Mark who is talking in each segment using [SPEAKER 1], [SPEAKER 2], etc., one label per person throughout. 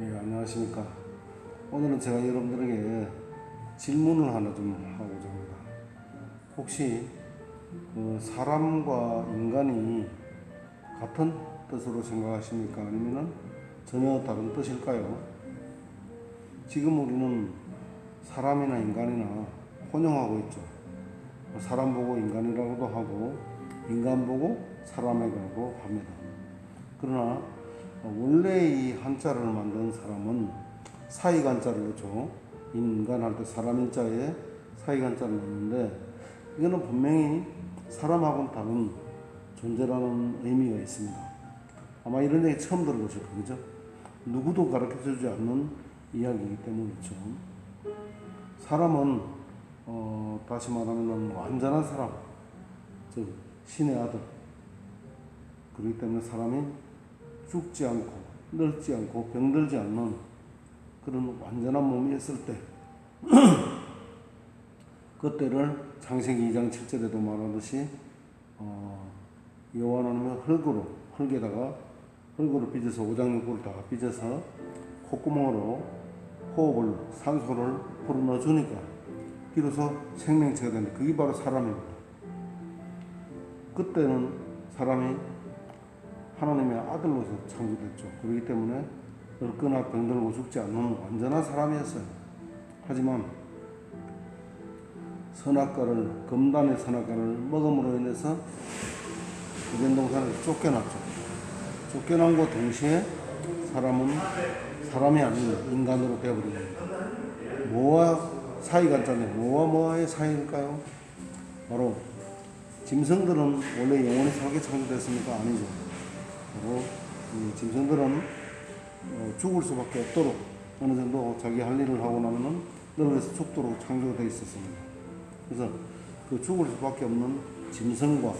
[SPEAKER 1] 예, 안녕하십니까. 오늘은 제가 여러분들에게 질문을 하나 좀 하고자 합니다. 혹시 그 사람과 인간이 같은 뜻으로 생각하십니까? 아니면 전혀 다른 뜻일까요? 지금 우리는 사람이나 인간이나 혼용하고 있죠. 사람 보고 인간이라고도 하고 인간 보고 사람이라고 합니다. 그러나 원래 이 한자를 만든 사람은 사이간자를 넣죠. 인간 할 때 사람 인자에 사이간자를 넣는데 이거는 분명히 사람하고는 다른 존재라는 의미가 있습니다. 아마 이런 얘기 처음 들어보실 거죠. 누구도 가르쳐 주지 않는 이야기이기 때문이죠. 사람은 어, 다시 말하면 완전한 사람, 즉 신의 아들. 그렇기 때문에 사람이 죽지 않고 늙지 않고 병들지 않는 그런 완전한 몸이었을 때 그때를 창세기 2장 7절에도 말하듯이 어, 여호와 하나님은 흙으로 흙에다가 흙으로 빚어서 오장육부를 다 빚어서 콧구멍으로 호흡을 산소를 불어넣어 주니까 비로소 생명체가 되는 그게 바로 사람입니다. 그때는 사람이 하나님의 아들로서 창조됐죠. 그렇기 때문에 늙거나 병들고 죽지 않는 완전한 사람이었어요. 하지만 선악과를 금단의 선악과를 먹음으로 인해서 에덴 동산에서 쫓겨났죠. 쫓겨난과 동시에 사람은 사람이 아닌 인간으로 되어버린 겁니다. 뭐와 사이가 있잖아요. 뭐와 뭐와의 사이일까요? 바로 짐승들은 원래 영원히 살게 창조됐습니까? 아니죠. 그리고 이 짐승들은 어, 죽을 수밖에 없도록 어느 정도 자기 할 일을 하고 나면은 늙어서 죽도록 창조가 되어 있었습니다. 그래서 그 죽을 수밖에 없는 짐승과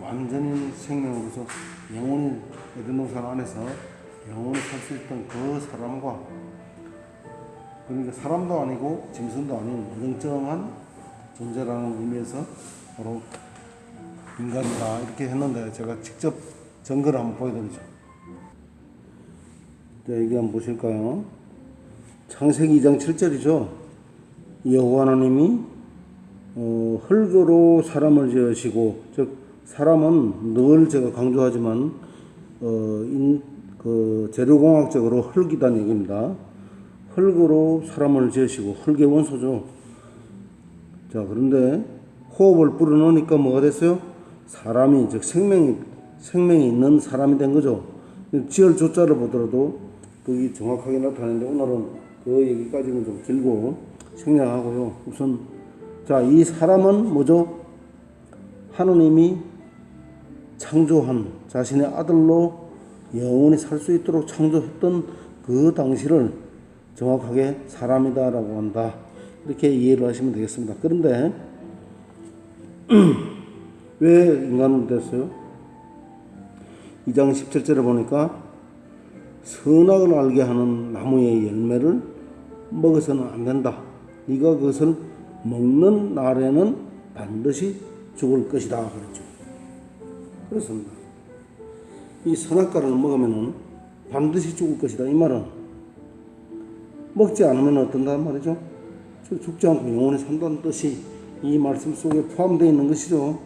[SPEAKER 1] 완전히 생명으로서 영원히 에덴 동산 안에서 영원히 살수 있던 그 사람과 그러니까 사람도 아니고 짐승도 아닌 어정쩡한 존재라는 의미에서 바로 인간이다 이렇게 했는데 제가 직접 증거를 한번 보여드리죠. 자, 여기 한번 보실까요? 창세기 2장 7절이죠. 여호와 하나님이 어, 흙으로 사람을 지으시고 즉 사람은 늘 제가 강조하지만 어, 인, 그 재료공학적으로 흙이다는 얘기입니다. 흙으로 사람을 지으시고 흙의 원소죠. 자 그런데 호흡을 불어넣으니까 뭐가 됐어요? 사람이 즉 생명이 생명이 있는 사람이 된 거죠. 지을 조자를 보더라도 그게 정확하게 나타내는데 오늘은 그 얘기까지는 좀 길고 생략하고요. 우선 자 이 사람은 뭐죠? 하느님이 창조한 자신의 아들로 영원히 살 수 있도록 창조했던 그 당시를 정확하게 사람이다라고 한다. 이렇게 이해를 하시면 되겠습니다. 그런데 왜 인간으로 됐어요? 2장 17절에 보니까 선악을 알게 하는 나무의 열매를 먹어서는 안 된다. 네가 그것을 먹는 날에는 반드시 죽을 것이다. 그랬죠. 그렇습니다. 이 선악과를 먹으면은 반드시 죽을 것이다. 이 말은 먹지 않으면 어떤단 말이죠? 죽지 않고 영원히 산다는 뜻이 이 말씀 속에 포함되어 있는 것이죠.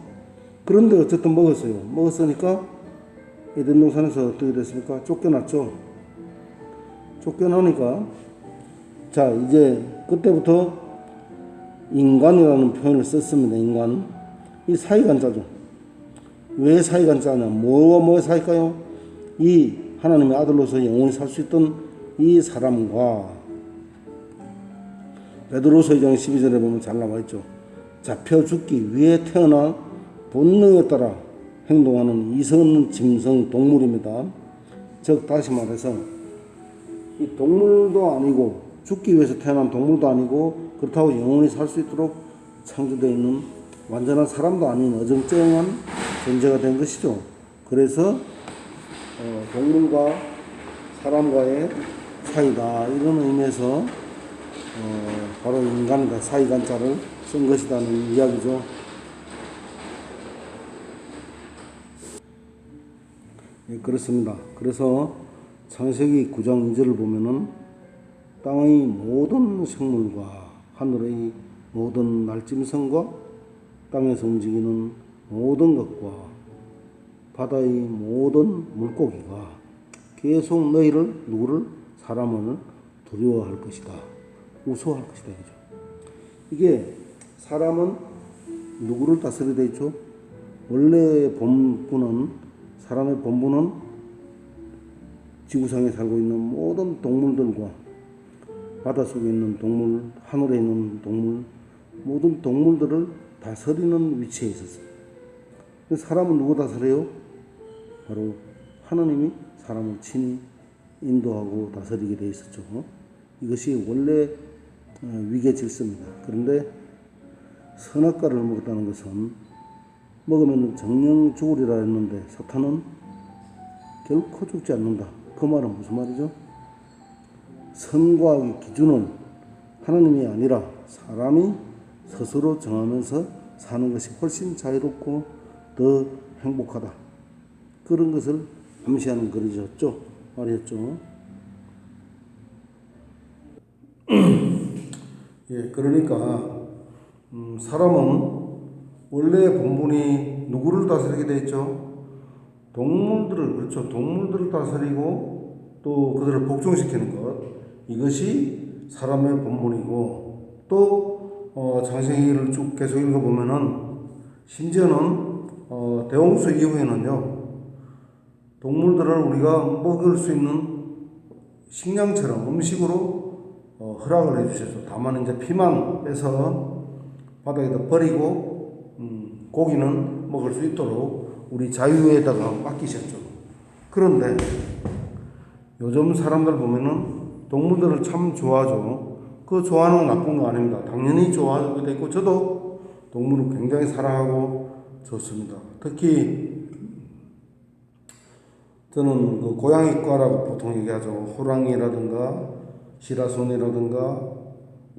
[SPEAKER 1] 그런데 어쨌든 먹었어요. 먹었으니까 에덴 동산에서 어떻게 됐습니까? 쫓겨났죠. 쫓겨나니까 자 이제 그때부터 인간이라는 표현을 썼습니다. 인간 이 사이간자죠. 왜 사이간자냐? 뭐와 뭐의 사이일까요? 이 하나님의 아들로서 영원히 살 수 있던 이 사람과 베드로서 2장 12절에 보면 잘 나와 있죠. 잡혀 죽기 위해 태어나 본능에 따라 행동하는 이성 없는 짐승 동물입니다. 즉 다시 말해서 이 동물도 아니고 죽기 위해서 태어난 동물도 아니고 그렇다고 영원히 살 수 있도록 창조되어 있는 완전한 사람도 아닌 어정쩡한 존재가 된 것이죠. 그래서 어, 동물과 사람과의 사이다 이런 의미에서 어, 바로 인간과 사이간자를 쓴 것이라는 이야기죠. 예, 그렇습니다. 그래서 창세기 9장 2절을 보면은 땅의 모든 생물과 하늘의 모든 날짐승과 땅에서 움직이는 모든 것과 바다의 모든 물고기가 계속 너희를 누구를 사람을 두려워할 것이다. 무서워할 것이다. 이죠. 이게 사람은 누구를 다스리다 있죠? 원래 본분은 사람의 본분은 지구상에 살고 있는 모든 동물들과 바닷속에 있는 동물, 하늘에 있는 동물, 모든 동물들을 다스리는 위치에 있었어요. 사람은 누구 다스려요? 바로 하나님이 사람을 친히 인도하고 다스리게 돼 있었죠. 이것이 원래 어, 위계 질서입니다. 그런데 선악과를 먹었다는 것은 먹으면 정령 죽으리라 했는데 사탄은 결코 죽지 않는다. 그 말은 무슨 말이죠? 선과의 기준은 하나님이 아니라 사람이 스스로 정하면서 사는 것이 훨씬 자유롭고 더 행복하다. 그런 것을 암시하는 글이었죠. 말이었죠. 예, 그러니까 음, 사람은 원래 본분이 누구를 다스리게 돼 있죠? 동물들을 그렇죠. 동물들을 다스리고 또 그들을 복종시키는 것 이것이 사람의 본분이고 또 어, 장생기를 쭉 계속 읽어보면은 심지어는 어, 대홍수 이후에는요 동물들을 우리가 먹을 수 있는 식량처럼 음식으로 어, 허락을 해주셨죠. 다만 이제 피만 빼서 바닥에다 버리고 음, 고기는 먹을 수 있도록 우리 자유에다가 맡기셨죠. 그런데 요즘 사람들 보면은 동물들을 참 좋아하죠. 그 좋아하는 건 나쁜 거 아닙니다. 당연히 좋아하게 되고 저도 동물을 굉장히 사랑하고 좋습니다. 특히 저는 그 고양이과라고 보통 얘기하죠. 호랑이라든가 시라손이라든가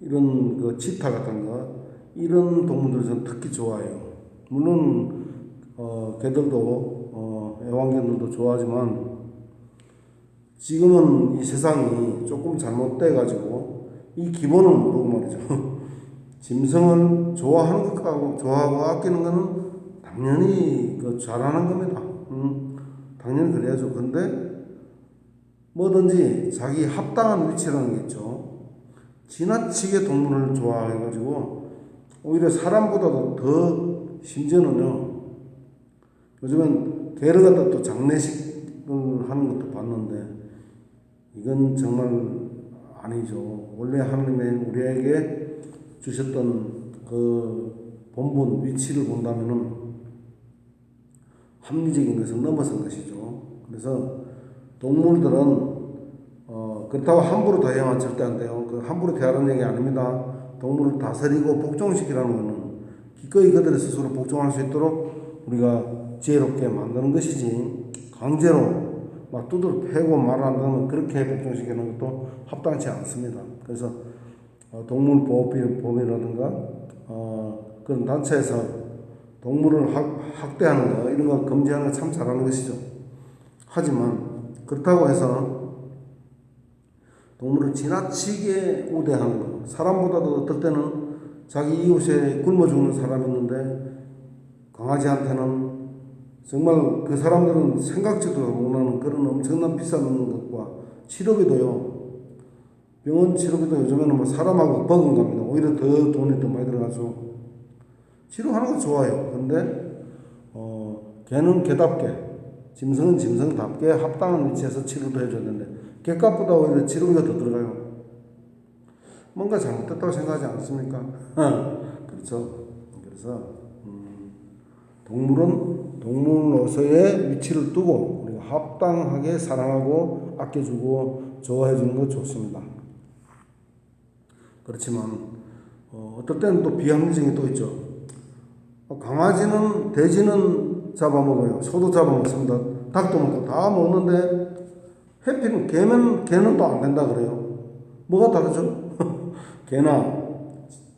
[SPEAKER 1] 이런 그 치타 같은 거 이런 동물들 저는 특히 좋아해요. 물론 어 개들도 어 애완견들도 좋아하지만 지금은 이 세상이 조금 잘못돼 가지고 이 기본은 모르고 말이죠. 짐승을 좋아하는 것하고 좋아하고 아끼는 거는 당연히 그 잘하는 겁니다. 음, 당연히 그래야죠. 근데 뭐든지 자기 합당한 위치라는 게 있죠. 지나치게 동물을 좋아해가지고 오히려 사람보다도 더 심지어는요. 요즘엔 개를 갖다 또 장례식을 하는 것도 봤는데 이건 정말 아니죠. 원래 하나님의 우리에게 주셨던 그 본분 위치를 본다면은 합리적인 것을 넘어선 것이죠. 그래서 동물들은 어, 그렇다고 함부로 대하면 절대 안 돼요. 그 함부로 대하는 얘기 아닙니다. 동물을 다스리고 복종시키라는 것은 기꺼이 그들의 스스로 복종할 수 있도록 우리가 지혜롭게 만드는 것이지 강제로 막 두드러 패고 말안 듣는 그렇게 복종시키는 것도 합당치 않습니다. 그래서 어, 동물보호법이라든가 어, 그런 단체에서 동물을 학, 학대하는 거 이런 거 금지하는 거 참 잘하는 것이죠. 하지만 그렇다고 해서 동물을 지나치게 우대하는 것, 사람보다도 어떨 때는 자기 이웃에 굶어 죽는 사람이 있는데 강아지한테는 정말 그 사람들은 생각지도 못하는 그런 엄청난 비싼 것과 치료비도요. 병원 치료비도 요즘에는 뭐 사람하고 버금 갑니다. 오히려 더 돈이 더 많이 들어가서 치료하는 거 좋아요. 근데 어, 개는 개답게 짐승은 짐승답게 합당한 위치에서 치료도 해줘야 되는데 개값보다 오히려 치료비가 더 들어가요. 뭔가 잘못됐다고 생각하지 않습니까? 그렇죠. 그래서 음, 동물은 동물로서의 위치를 두고 우리가 합당하게 사랑하고 아껴주고 좋아해 주는 것 좋습니다. 그렇지만 어, 어떨 때는 또 비합리적인 또 있죠. 어, 강아지는 돼지는 잡아먹어요. 소도 잡아먹습니다. 닭도 먹고 다 먹는데 해피는 개는 개는 또 안 된다 그래요. 뭐가 다르죠? 개나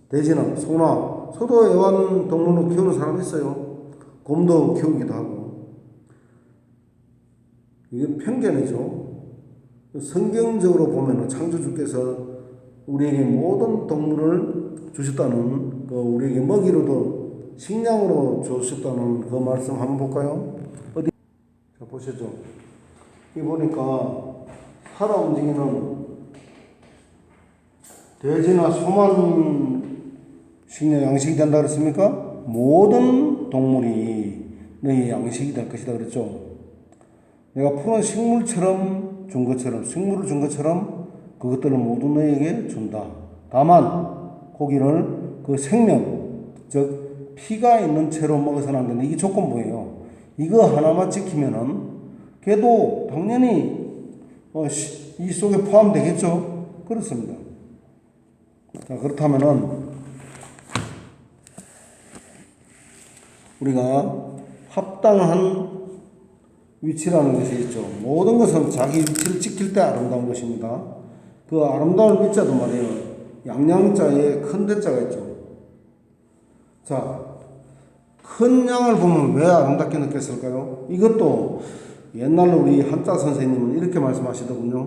[SPEAKER 1] 돼지나 소나 소도 애완 동물로 키우는 사람 있어요. 곰도 키우기도 하고 이게 편견이죠. 성경적으로 보면 창조주께서 우리에게 모든 동물을 주셨다는 그 우리에게 먹이로도 식량으로 주셨다는 그 말씀 한번 볼까요? 어디? 자 보시죠. 이 보니까 살아 움직이는 돼지나 소만 식량 양식이 된다 그랬습니까? 모든 동물이 너희 양식이 될 것이다 그랬죠. 내가 푸른 식물처럼 준 것처럼 식물을 준 것처럼 그것들을 모두 너희에게 준다. 다만 고기를 그 생명 즉 피가 있는 채로 먹어서는 안 된다. 이게 조건부예요. 이거 하나만 지키면은 걔도 당연히 어, 시- 이 속에 포함되겠죠. 그렇습니다. 자 그렇다면은 우리가 합당한 위치라는 것이 있죠. 모든 것은 자기 위치를 지킬 때 아름다운 것입니다. 그 아름다운 위자도 말이에요. 양양자에 큰 대자가 있죠. 자, 큰 양을 보면 왜 아름답게 느꼈을까요? 이것도 옛날로 우리 한자 선생님은 이렇게 말씀하시더군요.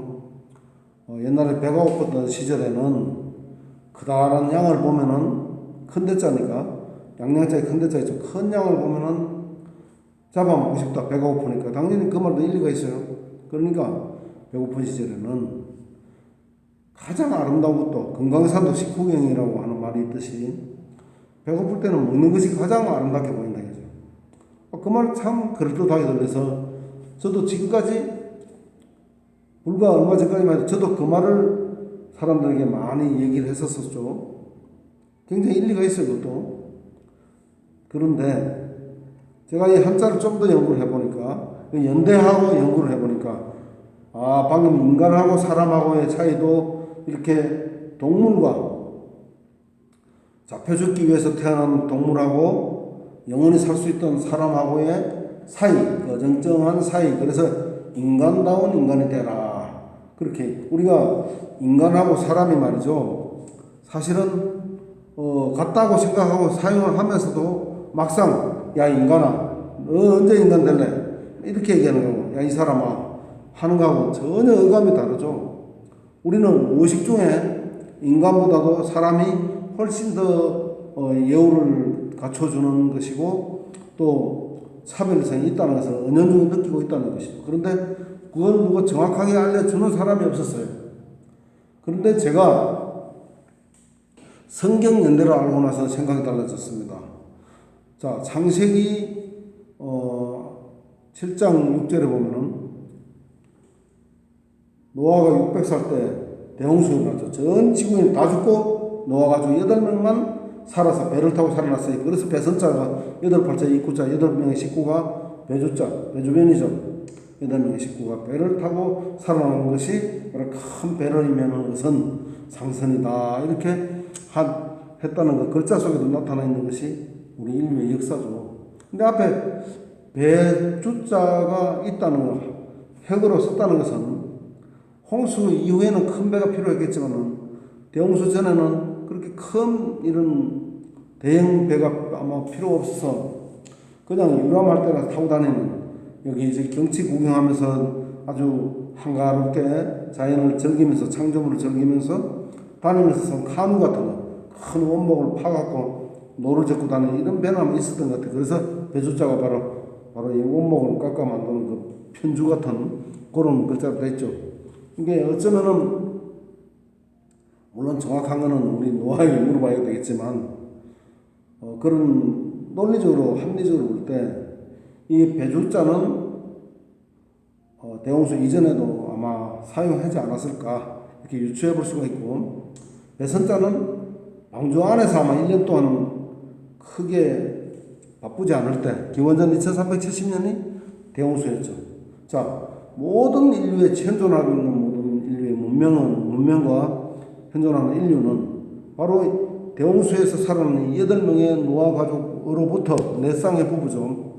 [SPEAKER 1] 어, 옛날에 배가 고팠던 시절에는 그다란 양을 보면은 큰 대자니까 양양자에 큰 대자 있죠. 큰 양을 보면은 잡아먹고 싶다. 배가 고프니까. 당연히 그 말도 일리가 있어요. 그러니까 배고픈 시절에는 가장 아름다운 것도 금강산도 식후경이라고 하는 말이 있듯이 배고플 때는 먹는 것이 가장 아름답게 보인다 이거죠. 그 말 참 그럴듯하게 들려서 저도 지금까지 불과 얼마 전까지만 해도 저도 그 말을 사람들에게 많이 얘기를 했었었죠. 굉장히 일리가 있어요, 그것도. 그런데 제가 이 한자를 좀 더 연구를 해보니까 그 연대하고 연구를 해보니까 아 방금 인간하고 사람하고의 차이도 이렇게 동물과 잡혀죽기 위해서 태어난 동물하고 영원히 살 수 있던 사람하고의 사이 그 어정쩡한 사이 그래서 인간다운 인간이 되라 그렇게 우리가 인간하고 사람이 말이죠. 사실은 어, 같다고 생각하고 사용을 하면서도 막상 야 인간아 너 언제 인간 될래? 이렇게 얘기하는 거고 야이 사람아 하는 거하고 전혀 어감이 다르죠. 우리는 의식 중에 인간보다도 사람이 훨씬 더 어, 예우를 갖춰주는 것이고 또 차별성이 있다는 것을 은연중에 느끼고 있다는 것이죠. 그런데 그걸 누가 정확하게 알려주는 사람이 없었어요 그런데 제가 성경 연대를 알고 나서 생각이 달라졌습니다. 자, 창세기 어 7장 6절에 보면은 노아가 600살 때 대홍수가 났죠. 전 지구인이 다 죽고 노아가 주 8명만 살아서 배를 타고 살아났어요. 그래서 배선자가 8 팔자 2구자 8명의 식구가 배주자, 배주변이죠. 8명의 식구가 배를 타고 살아나는 것이 큰 배를 것은 상선이다. 이렇게 한, 했다는 것, 글자 속에도 나타나 있는 것이 우리 인류의 역사죠. 근데 앞에 배 주자가 있다는 것, 핵으로 썼다는 것은 홍수 이후에는 큰 배가 필요했겠지만 대홍수 전에는 그렇게 큰 이런 대형 배가 아마 필요 없어서 그냥 유람할 때나 타고 다니는 여기 이제 경치 구경하면서 아주 한가롭게 자연을 즐기면서 창조물을 즐기면서 다니면서 쓴 카누 같은 거 큰 원목을 파갖고 노를 젓고 다니는 이런 아마 있었던 것 같아요. 그래서 배주자가 바로 바로 이 원목을 깎아 만드는 그 편주 같은 그런 글자로 돼 있죠. 이게 어쩌면은 물론 정확한 거는 우리 노아에게 물어봐야 되겠지만 어, 그런 논리적으로 합리적으로 볼때 이 배주자는 어, 대홍수 이전에도 아마 사용하지 않았을까 이렇게 유추해 볼 수가 있고 배선자는 방주 안에서 아마 1년 동안 크게 바쁘지 않을 때 기원전 2370년이 대홍수였죠. 자 모든 인류의 현존하고 있는 모든 인류의 문명은 문명과 현존하는 인류는 바로 대홍수에서 살아나는 여덟 명의 노아 가족으로부터 네 쌍의 부부죠.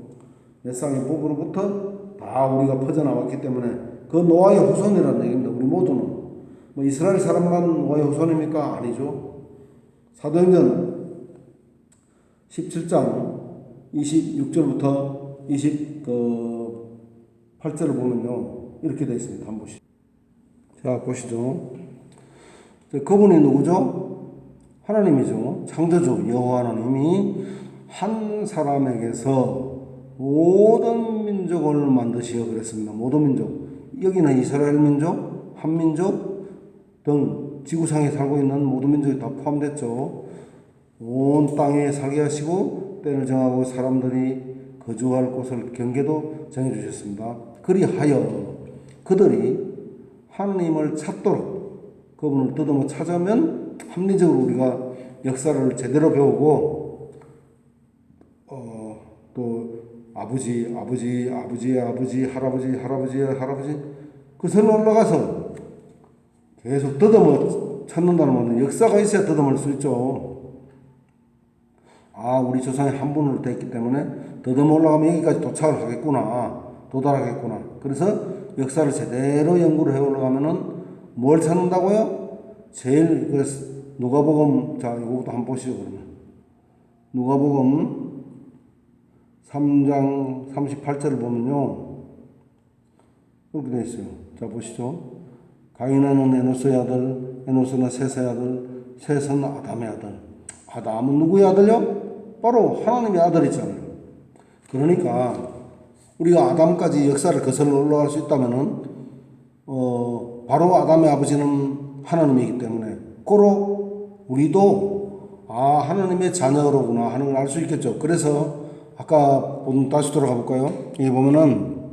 [SPEAKER 1] 네 쌍의 부부로부터 다 우리가 퍼져나왔기 때문에 그 노아의 후손이라는 얘기입니다. 우리 모두는 뭐 이스라엘 사람만 노아의 후손입니까? 아니죠. 사도행전 17장 26절부터 28절을 보면요. 이렇게 되어 있습니다. 한번 보시죠. 자, 보시죠. 자, 그분이 누구죠? 하나님이죠. 창조주 여호와 하나님이 한 사람에게서 모든 민족을 만드시어 그랬습니다. 모든 민족. 여기는 이스라엘 민족, 한민족 등 지구상에 살고 있는 모든 민족이 다 포함됐죠. 온 땅에 살게 하시고 때를 정하고 사람들이 거주할 곳을 경계도 정해 주셨습니다. 그리하여 그들이 하나님을 찾도록 그분을 더듬어 찾으면 합리적으로 우리가 역사를 제대로 배우고 어, 또 아버지 아버지 아버지 아버지 할아버지 할아버지 할아버지 그선 올라가서 계속 더듬어 찾는다는 말은 역사가 있어야 더듬을 수 있죠. 아, 우리 조상이 한 분으로 됐기 때문에 더듬어 올라가면 여기까지 도착을 하겠구나. 도달하겠구나. 그래서 역사를 제대로 연구를 해 올라가면은 뭘 찾는다고요? 제일 그 누가복음 자 이거부터 한번 보시죠 그러면 누가복음 3장 38절을 보면요 이렇게 돼 있어요. 자 보시죠. 가인은 에노스의 아들, 에노스는 셋의 아들, 셋은 아담의 아들. 아담은 누구의 아들요? 바로 하나님의 아들이잖아요. 그러니까 우리가 아담까지 역사를 거슬러 올라갈 수 있다면은 어 바로 아담의 아버지는 하나님이기 때문에 고로 우리도 아 하나님의 자녀로구나 하는 걸 알 수 있겠죠. 그래서 아까 본 다시 돌아가 볼까요? 여기 보면은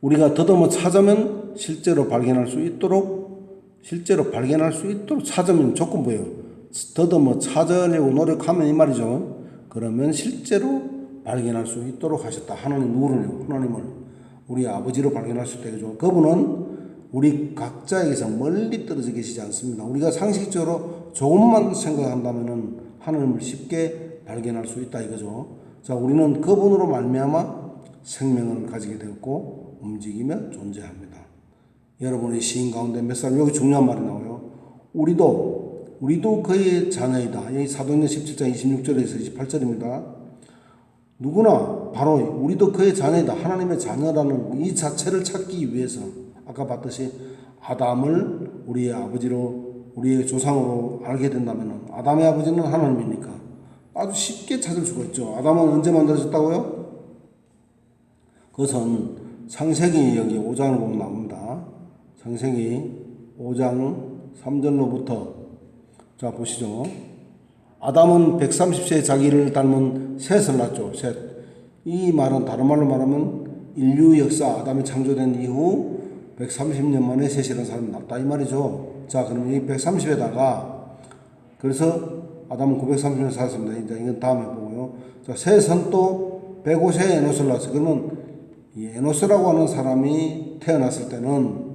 [SPEAKER 1] 우리가 더듬어 찾으면 실제로 발견할 수 있도록 실제로 발견할 수 있도록 찾으면 조건부예요. 더듬어 찾으려고 노력하면 이 말이죠. 그러면 실제로 발견할 수 있도록 하셨다. 하나님 누구를요? 하나님을 우리 아버지로 발견할 수 있다. 그분은 우리 각자에게서 멀리 떨어져 계시지 않습니다. 우리가 상식적으로 조금만 생각한다면은 하나님을 쉽게 발견할 수 있다 이거죠. 자, 우리는 그분으로 말미암아 생명을 가지게 되었고 움직이며 존재합니다. 여러분의 시인 가운데 몇 사람 여기 중요한 말이 나와요. 우리도 우리도 그의 자녀이다. 여기 사도행전 17장 26절에서 28절입니다. 누구나 바로 우리도 그의 자녀이다. 하나님의 자녀라는 이 자체를 찾기 위해서 아까 봤듯이 아담을 우리의 아버지로 우리의 조상으로 알게 된다면 아담의 아버지는 하나님이니까 아주 쉽게 찾을 수가 있죠. 아담은 언제 만들어졌다고요? 그것은 창세기 여기 5장을 보면 나옵니다. 창세기 5장 3절로부터 자 보시죠. 아담은 130세에 자기를 닮은 셋을 낳죠. 셋. 이 말은 다른 말로 말하면 인류 역사 아담이 창조된 이후 130년 만에 셋이라는 사람이 낳았다 이 말이죠. 자 그럼 이 130에다가 그래서 아담은 930년 살았습니다. 이제 이건 다음에 보고요. 자 셋은 또 105세에 에노스를 낳았어요. 그러면 이 에노스라고 하는 사람이 태어났을 때는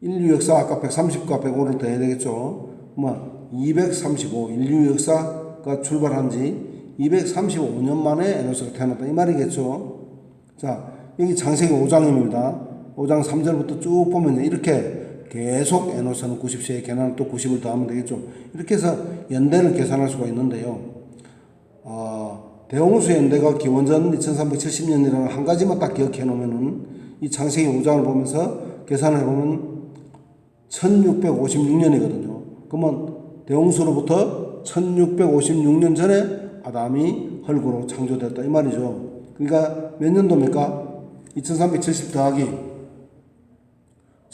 [SPEAKER 1] 인류 역사 아까 130과 105를 더해야 되겠죠. 뭐 235, 인류 역사가 출발한 지 235년 만에 에노스가 태어났다. 이 말이겠죠. 자, 여기 장세기 5장입니다. 5장 3절부터 쭉 보면 이렇게 계속 에노스는 90세에 개나는 또 90을 더하면 되겠죠. 이렇게 해서 연대를 계산할 수가 있는데요. 어, 대홍수 연대가 기원전 2370년이라는 한 가지만 딱 기억해 놓으면은 이 장세기 5장을 보면서 계산해 보면 1656년이거든요. 그러면 대홍수로부터 1656년 전에 아담이 헐구로 창조됐다 이 말이죠. 그러니까 몇 년도입니까? 2370 더하기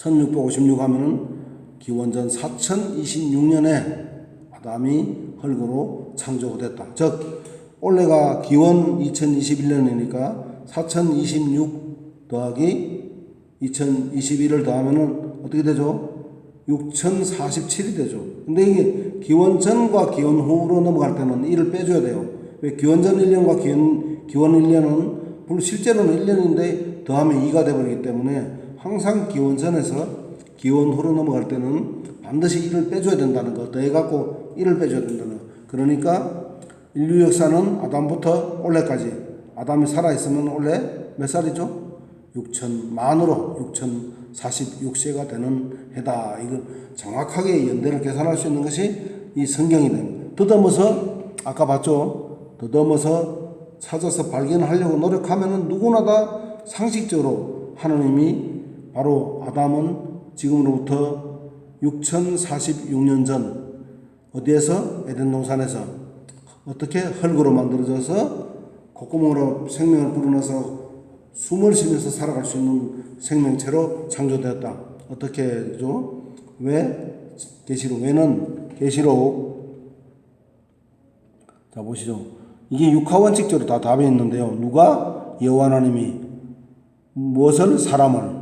[SPEAKER 1] 1656 하면은 기원전 4026년에 아담이 헐구로 창조가 됐다. 즉 올해가 기원 2021년이니까 4026 더하기 2021을 더하면은 어떻게 되죠? 6047이 되죠. 근데 이게 기원 전과 기원 후로 넘어갈 때는 1을 빼줘야 돼요. 왜 기원 전 1년과 기원, 기원 1년은 물론 실제로는 1년인데 더하면 2가 돼버리기 때문에 항상 기원 전에서 기원 후로 넘어갈 때는 반드시 1을 빼줘야 된다는 거. 더해갖고 1을 빼줘야 된다는 거. 그러니까 인류 역사는 아담부터 올해까지 아담이 살아있으면 올해 몇 살이죠? 6천 만으로 6,046세가 되는 해다. 이거 정확하게 연대를 계산할 수 있는 것이 이 성경이 됩니다. 더듬어서 아까 봤죠? 더듬어서 찾아서 발견하려고 노력하면은 누구나 다 상식적으로 하나님이 바로 아담은 지금으로부터 6046년 전 어디에서 에덴 동산에서 어떻게 흙으로 만들어져서 콧구멍으로 생명을 불어넣어서 숨을 쉬면서 살아갈 수 있는 생명체로 창조되었다. 어떻게 죠? 왜 계시록 왜는 계시록 자 보시죠. 이게 육하 원칙적으로 다 답이 있는데요. 누가 여호와 하나님이 무엇을 사람을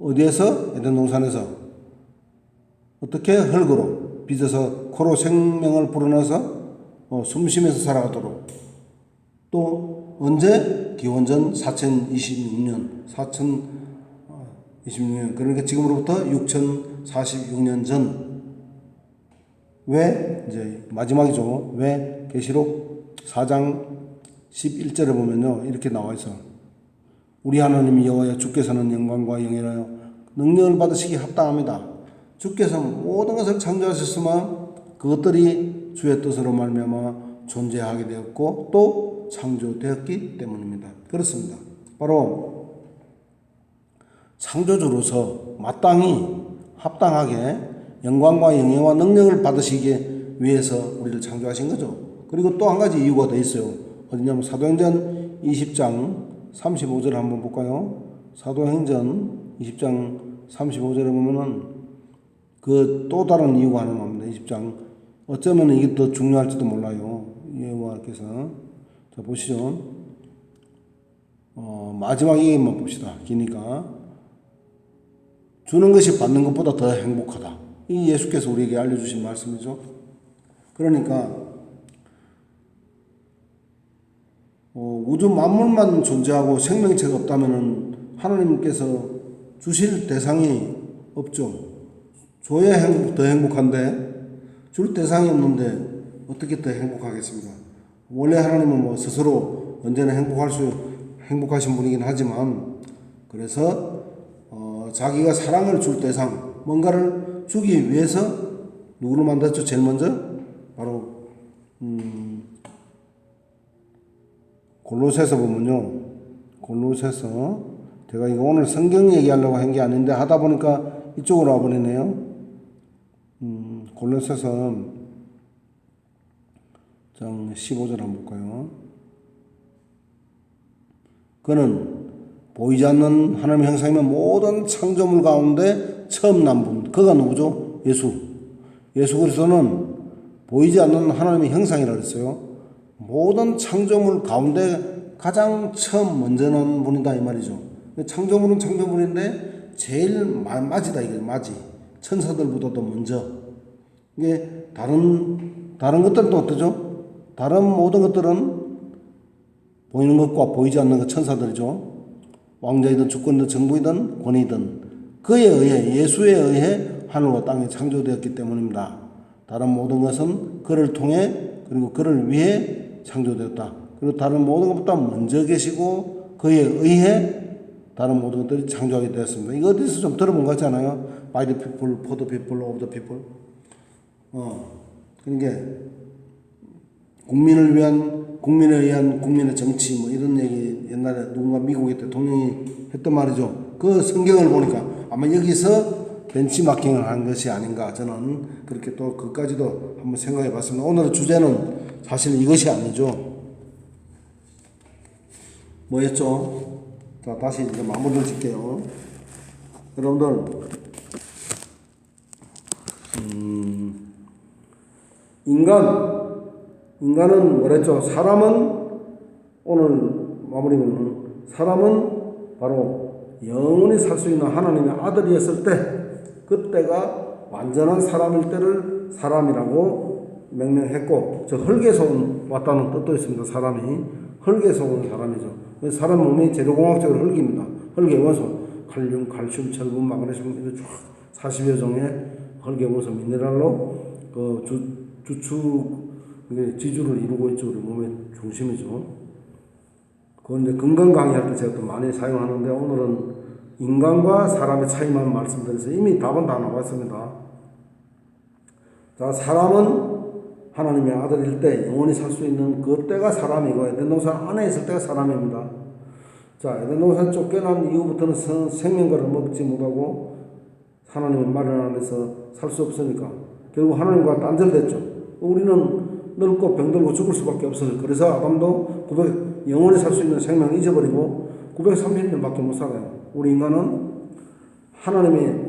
[SPEAKER 1] 어디에서? 에덴 동산에서. 어떻게? 흙으로. 빚어서 코로 생명을 불어넣어서 어, 숨 쉬면서 살아가도록. 또 언제? 기원전 4026년. 4026년. 그러니까 지금으로부터 6046년 전. 왜? 이제 마지막이죠. 왜? 계시록 4장 11절에 보면요. 이렇게 나와 있어 우리 하나님 여호와여 주께서는 영광과 영예하여 능력을 받으시기 합당합니다 주께서 모든 것을 창조하셨으면 그것들이 주의 뜻으로 말미암아 존재하게 되었고 또 창조되었기 때문입니다. 그렇습니다. 바로 창조주로서 마땅히 합당하게 영광과 영예와 능력을 받으시기 위해서 우리를 창조하신 거죠. 그리고 또 한 가지 이유가 더 있어요. 어디냐면 사도행전 20장 35절 한번 볼까요? 사도행전 20장 35절에 보면은 그 또 다른 이유가 하나 나옵니다. 20장. 어쩌면 이게 더 중요할지도 몰라요. 예호와께서. 자, 보시죠. 어, 마지막 얘기만 봅시다. 기니까. 주는 것이 받는 것보다 더 행복하다. 이 예수께서 우리에게 알려주신 말씀이죠. 그러니까, 어, 우주 만물만 존재하고 생명체가 없다면은 하나님께서 주실 대상이 없죠. 줘야 행복, 더 행복한데, 줄 대상이 없는데, 어떻게 더 행복하겠습니까? 원래 하나님은 뭐 스스로 언제나 행복할 수, 행복하신 분이긴 하지만, 그래서, 어, 자기가 사랑을 줄 대상, 뭔가를 주기 위해서 누구를 만들었죠? 제일 먼저? 바로, 음, 골로새서 보면요. 골로새서 제가 이거 오늘 성경 얘기하려고 한 게 아닌데 하다 보니까 이쪽으로 와버리네요. 음, 골로새서 장 15절 한번 볼까요? 그는 보이지 않는 하나님의 형상이면 모든 창조물 가운데 처음 난 분. 그가 누구죠? 예수. 예수 그리스도는 보이지 않는 하나님의 형상이라 그랬어요. 모든 창조물 가운데 가장 처음 먼저 난 분이다 이 말이죠. 창조물은 창조물인데 제일 마- 맞이다 이게 맞이. 천사들보다도 먼저. 이게 다른 다른 것들은 또 어떠죠? 다른 모든 것들은 보이는 것과 보이지 않는 것 천사들이죠. 왕자이든 주권이든 정부이든 권위든 그에 의해 예수에 의해 하늘과 땅이 창조되었기 때문입니다. 다른 모든 것은 그를 통해 그리고 그를 위해 창조되었다. 그리고 다른 모든 것보다 먼저 계시고 그에 의해 다른 모든 것들이 창조하게 되었습니다. 이거 어디서 좀 들어본 것 같잖아요. By the people, for the people, of the people. 어, 그러니까 국민을 위한 국민에 의한 국민의 정치 뭐 이런 얘기 옛날에 누군가 미국의 대통령이 했던 말이죠. 그 성경을 보니까 아마 여기서 벤치마킹을 한 것이 아닌가 저는 그렇게 또 그까지도 한번 생각해 봤습니다. 오늘의 주제는 사실 이것이 아니죠. 뭐였죠? 자, 다시 이제 마무리를 짓게요. 여러분들, 음, 인간, 인간은 뭐랬죠? 사람은 오늘 마무리는 사람은 바로 영원히 살 수 있는 하나님의 아들이었을 때 그때가 완전한 사람일 때를 사람이라고 명명했고 저 흙에서 온 왔다는 뜻도 있습니다. 사람이 흙에서 온 사람이죠. 사람 몸이 재료공학적으로 흙입니다. 흙의 원소 칼륨, 칼슘, 철분, 마그네슘 이런 쭉 40여 종의 흙의 원소 미네랄로 그 주, 이게 지주를 이루고 있죠. 우리 몸의 중심이죠. 그런데 건강 강의할 때 제가 또 많이 사용하는데 오늘은 인간과 사람의 차이만 말씀드려서 이미 답은 다 나왔습니다. 자, 사람은 하나님의 아들일 때 영원히 살 수 있는 그 때가 사람이고 에덴 동산 안에 있을 때가 사람입니다. 자, 에덴 동산 쫓겨난 이후부터는 성- 생명과를 먹지 못하고 하나님의 마련 안에서 살 수 없으니까 결국 하나님과 단절됐죠. 우리는 늙고 병들고 죽을 수밖에 없어요. 그래서 아담도 900 영원히 살 수 있는 생명을 잊어버리고 930년밖에 못 살아요. 우리 인간은 하나님의